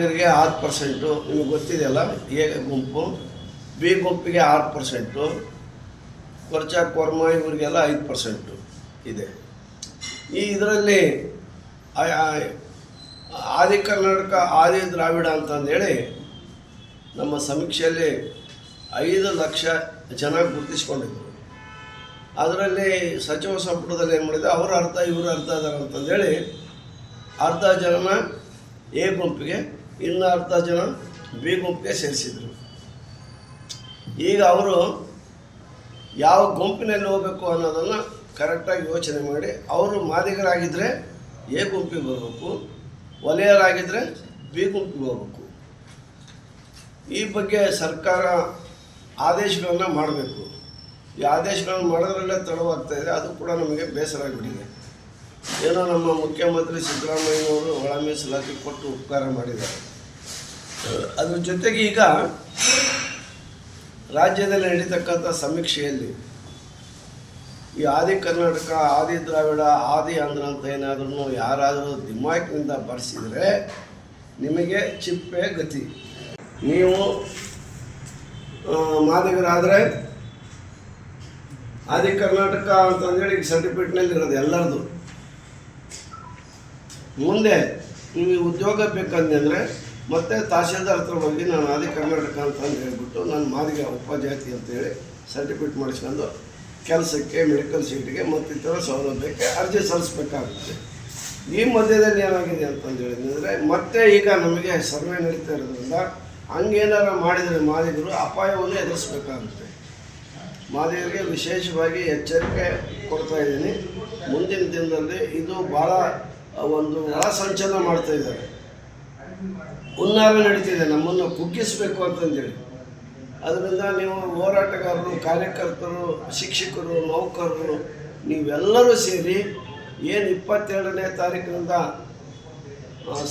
ಇವರಿಗೆ ಆರು ಪರ್ಸೆಂಟು ನಿಮಗೆ ಗೊತ್ತಿದೆಯಲ್ಲ? ಎ ಗುಂಪು, ಬಿ ಗುಂಪಿಗೆ ಆರು ಪರ್ಸೆಂಟು ಕೊರ್ಚ ಕೊರ್ಮ, ಇವರಿಗೆಲ್ಲ ಐದು ಪರ್ಸೆಂಟು ಇದೆ. ಈ ಇದರಲ್ಲಿ ಆದಿ ಕರ್ನಾಟಕ, ಆದಿ ದ್ರಾವಿಡ ಅಂತಂದೇಳಿ ನಮ್ಮ ಸಮೀಕ್ಷೆಯಲ್ಲಿ ಐದು ಲಕ್ಷ ಜನ ಗುರುತಿಸ್ಕೊಂಡಿದ್ರು. ಅದರಲ್ಲಿ ಸಚಿವ ಸಂಪುಟದಲ್ಲಿ ಏನು ಮಾಡಿದೆ? ಅವರು ಅರ್ಧ, ಇವರು ಅರ್ಧ ಇದ್ದಾರೆ ಅಂತಂದೇಳಿ ಅರ್ಧ ಜನನ ಎ ಗುಂಪಿಗೆ ಇನ್ನು ಅರ್ಧ ಜನ ಬಿ ಗುಂಪಿಗೆ ಸೇರಿಸಿದರು. ಈಗ ಅವರು ಯಾವ ಗುಂಪಿನಲ್ಲಿ ಹೋಗಬೇಕು ಅನ್ನೋದನ್ನು ಕರೆಕ್ಟಾಗಿ ಯೋಚನೆ ಮಾಡಿ ಅವರು ಮಾದಿಗರಾಗಿದ್ದರೆ ಎ ಗುಂಪಿಗೆ ಬರಬೇಕು ವಲಯರಾಗಿದ್ದರೆ ಬಿ ಗುಂಪಿಗೆ ಹೋಗಬೇಕು. ಈ ಬಗ್ಗೆ ಸರ್ಕಾರ ಆದೇಶಗಳನ್ನು ಮಾಡಬೇಕು. ಈ ಆದೇಶಗಳನ್ನು ಮಾಡೋದ್ರಲ್ಲೇ ತಡವಾಗ್ತಾ ಇದೆ, ಅದು ಕೂಡ ನಮಗೆ ಬೇಸರ ಆಗಿಬಿಟ್ಟಿದೆ. ಏನೋ ನಮ್ಮ ಮುಖ್ಯಮಂತ್ರಿ ಸಿದ್ದರಾಮಯ್ಯನವರು ಒಳ ಮೀಸಲಾತಿ ಕೊಟ್ಟು ಉಪಕಾರ ಮಾಡಿದ್ದಾರೆ. ಅದ್ರ ಜೊತೆಗೆ ಈಗ ರಾಜ್ಯದಲ್ಲಿ ನಡೀತಕ್ಕಂಥ ಸಮೀಕ್ಷೆಯಲ್ಲಿ ಈ ಆದಿ ಕರ್ನಾಟಕ, ಆದಿ ದ್ರಾವಿಡ, ಆದಿ ಆಂಧ್ರ ಅಂತ ಏನಾದ್ರೂ ಯಾರಾದರೂ ದಿಮಾಕಿನಿಂದ ಬರೆಸಿದರೆ ನಿಮಗೆ ಚಿಪ್ಪೆ ಗತಿ. ನೀವು ಮಾದಿಗರಾದರೆ ಆದಿ ಕರ್ನಾಟಕ ಅಂತಂದೇಳಿ ಈಗ ಸರ್ಟಿಫಿಕೇಟ್ನಲ್ಲಿ ಇರೋದು ಎಲ್ಲರದು. ಮುಂದೆ ನಿಮಗೆ ಉದ್ಯೋಗ ಬೇಕಂದ್ರೆ ಮತ್ತೆ ತಹಸೀಲ್ದಾರ್ ಹತ್ರ ಹೋಗಿ ನಾನು ಆದಿ ಕರ್ನಾಟಕ ಅಂತ ಹೇಳ್ಬಿಟ್ಟು ನಾನು ಮಾದಿಗೆ ಉಪಜಾತಿ ಅಂತೇಳಿ ಸರ್ಟಿಫಿಕೇಟ್ ಮಾಡಿಸ್ಕೊಂಡು ಕೆಲಸಕ್ಕೆ ಮೆಡಿಕಲ್ ಸೀಟಿಗೆ ಮತ್ತಿತರ ಸೌಲಭ್ಯಕ್ಕೆ ಅರ್ಜಿ ಸಲ್ಲಿಸ್ಬೇಕಾಗುತ್ತೆ. ಈ ಮಧ್ಯದಲ್ಲಿ ಏನಾಗಿದೆ ಅಂತಂದು ಹೇಳಿದ್ರೆ ಮತ್ತೆ ಈಗ ನಮಗೆ ಸರ್ವೆ ನಡೀತಾ ಇರೋದ್ರಿಂದ ಹಂಗೇನಾರ ಮಾಡಿದರೆ ಮಾದಿಗರು ಅಪಾಯವನ್ನು ಎದುರಿಸ್ಬೇಕಾಗುತ್ತೆ. ಮಾದಿಗರಿಗೆ ವಿಶೇಷವಾಗಿ ಎಚ್ಚರಿಕೆ ಕೊಡ್ತಾ ಇದ್ದೀನಿ. ಮುಂದಿನ ದಿನದಲ್ಲಿ ಇದು ಭಾಳ ಒಂದು ಸಂಚಲನ ಮಾಡ್ತಾ ಇದ್ದಾರೆ. ಹುನ್ನಾರ ನಡೀತಿದೆ, ನಮ್ಮನ್ನು ಕುಗ್ಗಿಸಬೇಕು ಅಂತಂದೇಳಿ. ಅದರಿಂದ ನೀವು ಹೋರಾಟಗಾರರು, ಕಾರ್ಯಕರ್ತರು, ಶಿಕ್ಷಕರು, ನೌಕರರು, ನೀವೆಲ್ಲರೂ ಸೇರಿ ಏನು ಇಪ್ಪತ್ತೆರಡನೇ ತಾರೀಕಿನಿಂದ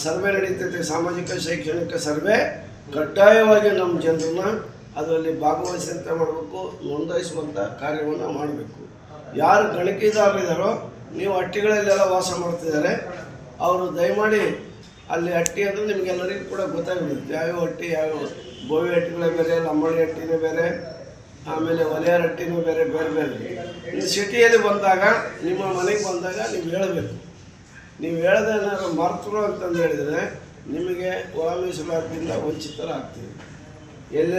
ಸರ್ವೆ ನಡೀತೈತೆ, ಸಾಮಾಜಿಕ ಶೈಕ್ಷಣಿಕ ಸರ್ವೆ, ಕಡ್ಡಾಯವಾಗಿ ನಮ್ಮ ಜನರನ್ನ ಅದರಲ್ಲಿ ಭಾಗವಹಿಸುವಂತೆ ಮಾಡಬೇಕು ನೋಂದಾಯಿಸುವಂಥ ಕಾರ್ಯವನ್ನು ಮಾಡಬೇಕು. ಯಾರು ಗಣಕೀದಾರರಿದ್ದಾರೋ ನೀವು ಹಟ್ಟಿಗಳಲ್ಲೆಲ್ಲ ವಾಸ ಮಾಡ್ತಿದ್ದಾರೆ. ಅವರು ದಯಮಾಡಿ ಅಲ್ಲಿ ಹಟ್ಟಿ ಅಂದರೆ ನಿಮಗೆಲ್ಲರಿಗೂ ಕೂಡ ಗೊತ್ತಾಗ್ಬಿಡುತ್ತೆ. ಯಾವ್ಯಾವ ಹಟ್ಟಿ, ಯಾವ್ಯಾವ ಬೋವಿ ಹಟ್ಟಿಗಳೇ ಬೇರೆ ಲಂಬಾಣಿ ಹಟ್ಟಿನೇ ಬೇರೆ, ಆಮೇಲೆ ಒಲೆಯರ್ ಹಟ್ಟಿನೂ ಬೇರೆ ಬೇರೆ ಬೇರೆ. ಇನ್ನು ಸಿಟಿಯಲ್ಲಿ ಬಂದಾಗ, ನಿಮ್ಮ ಮನೆಗೆ ಬಂದಾಗ ನೀವು ಹೇಳಬೇಕು. ನೀವು ಹೇಳದೆ ಏನಾದ್ರು ಮರ್ತರು ಅಂತಂದು ಹೇಳಿದರೆ ನಿಮಗೆ ಒಳ ಮೀಸಲಾತಿಯಿಂದ ವಂಚಿತರಾಗ್ತೀವಿ. ಎಲ್ಲೇ